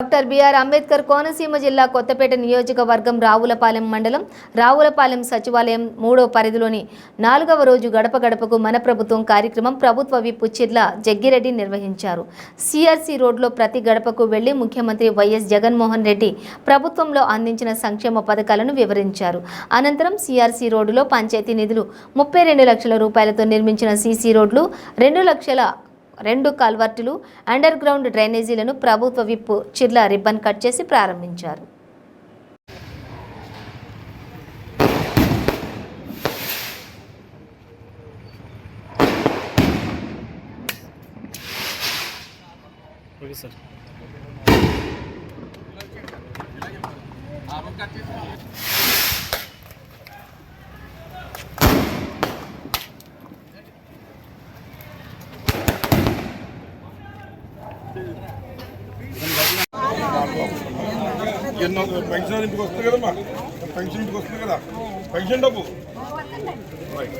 Doctor BR Ambedkar Konaseema జిల్లా కొత్తపేట నియోజకవర్గం రావులపాలెం మండలం. రావులపాలెం సచివాలయం మూడో పరిధిలోని నాలుగవ రోజు గడప గడపకు మన ప్రభుత్వం కార్యక్రమం ప్రభుత్వ విప్ చిర్ల జగ్గిరెడ్డి నిర్వహించారు. సిఆర్సి రోడ్లో ప్రతి గడపకు వెళ్ళి ముఖ్యమంత్రి వైఎస్ జగన్మోహన్ రెడ్డి ప్రభుత్వంలో అందించిన సంక్షేమ పథకాలను వివరించారు. అనంతరం సిఆర్సి రోడ్డులో పంచాయతీ నిధులు ముప్పై రెండు లక్షల రూపాయలతో నిర్మించిన సీసీ రోడ్లు రెండు లక్షల రెండు కల్వర్టులు అండర్ గ్రౌండ్ డ్రైనేజీలను ప్రభుత్వ విప్ చిర్ల రిబ్బన్ కట్ చేసి ప్రారంభించారు. సార్. ఎన్నో పెన్షన్ ఇంటికి వస్తుంది కదమ్మా? పెన్షన్ ఇంటికి వస్తుంది కదా. పెన్షన్ డబ్బు. రైట్.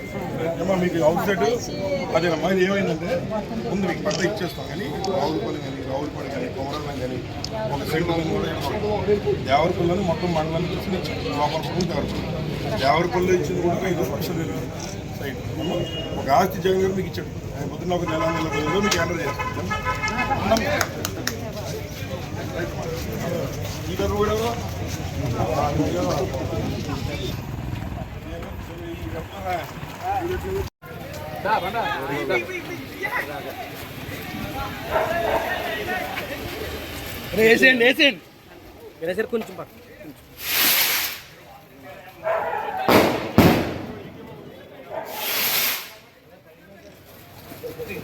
మీకు అవుట్ సైడ్ అదేనమ్మా ఇది ఏమైందంటే ముందు మీకు పట్ట ఇచ్చేస్తాం కానీ రావులపల్లి కానీ రావులపల్లి కానీ కొమరంగం కానీ ఒక సెంటర్ కూడా దేవరపల్లిని మొత్తం మండలాన్ని చూసి ఇచ్చాం లోపల కూడా దేవరపల్లి దేవరపల్లి ఇచ్చింది కూడా ఐదు లక్షలు సైట్ ఒక ఆస్తి జగన్ గారు మీకు ఇచ్చాడు. పొద్దున్న ఒక నెల నెల రోజుల్లో మీకు ఆర్డర్ చేస్తాం. ఈ కూడా వేసేయండి వేసేయండి. వేసారు కొంచెం పక్క One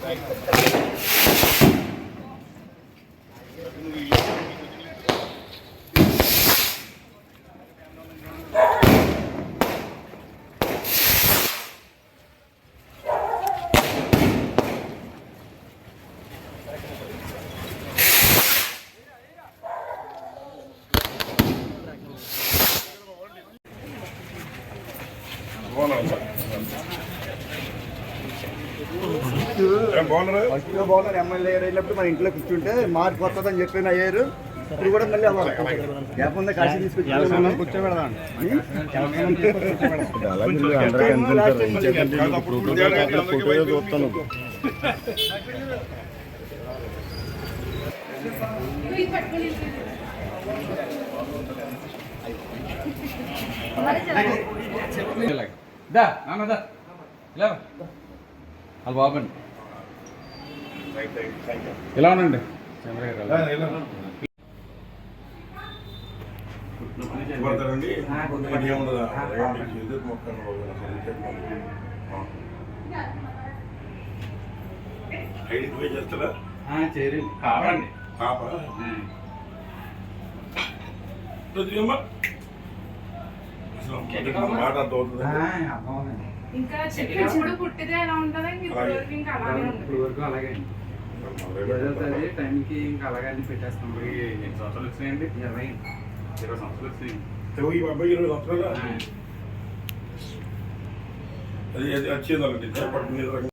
of them. First bowler? MLA వెళ్ళినప్పుడు మన ఇంట్లో కూర్చుంటే మార్పు వస్తుందని చెప్పిన అయ్యారు. ఇప్పుడు కూడా మళ్ళీ అవ్వాలి. లేకుండా కాశీ తీసుకొచ్చి కూర్చోబెడదాం. చూస్తాను దా నాన్న దా. ఇలా. వాళ్ళ బాబండి ఐడెంటిఫై చేస్తారా చేరి. పాప మాట అవుతుంది? ఇంకా ఎలా ఉంటుందో ఇంక ఇప్పుడు వరకు ఇంకా అలాగే ఉంటుంది ఇప్పుడు వరకు అలాగే అండి చదువుతుంది టైంకి ఇంకా అలాగే అన్ని పెట్టేస్తాం. ఎన్ని సంవత్సరాలు వచ్చినాయండి? ఇరవై. ఇరవై సంవత్సరాలు వచ్చినాయి. ఈ అబ్బాయి ఇరవై సంవత్సరాలు? అది అది వచ్చేదాలండి రకం.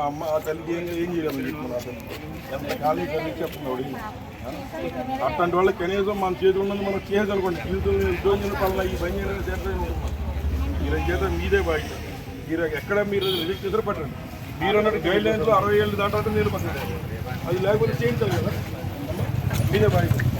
అమ్మ ఆ తల్లికి ఏం ఏం చేయాలి చెప్పు ఖాళీ చెప్తున్నాడు అట్లాంటి వాళ్ళకి కనీసం మన చేతి ఉన్నది మనం చేయగలుగుకోండి జీవితంలో ఉద్యోగం పనులు ఈ పని చేయడం చేస్తాయి మీరు చేత మీదే బాధ్యత మీరు ఎక్కడ మీరు రిజెక్ట్ చేసారో పట్టండి మీరు అన్నట్టు గైడ్ లైన్స్ అరవై ఏళ్ళు దాటాలంటే నేను పట్టండి అది లేకపోతే చేయించాలి కదా మీదే బాధ్యత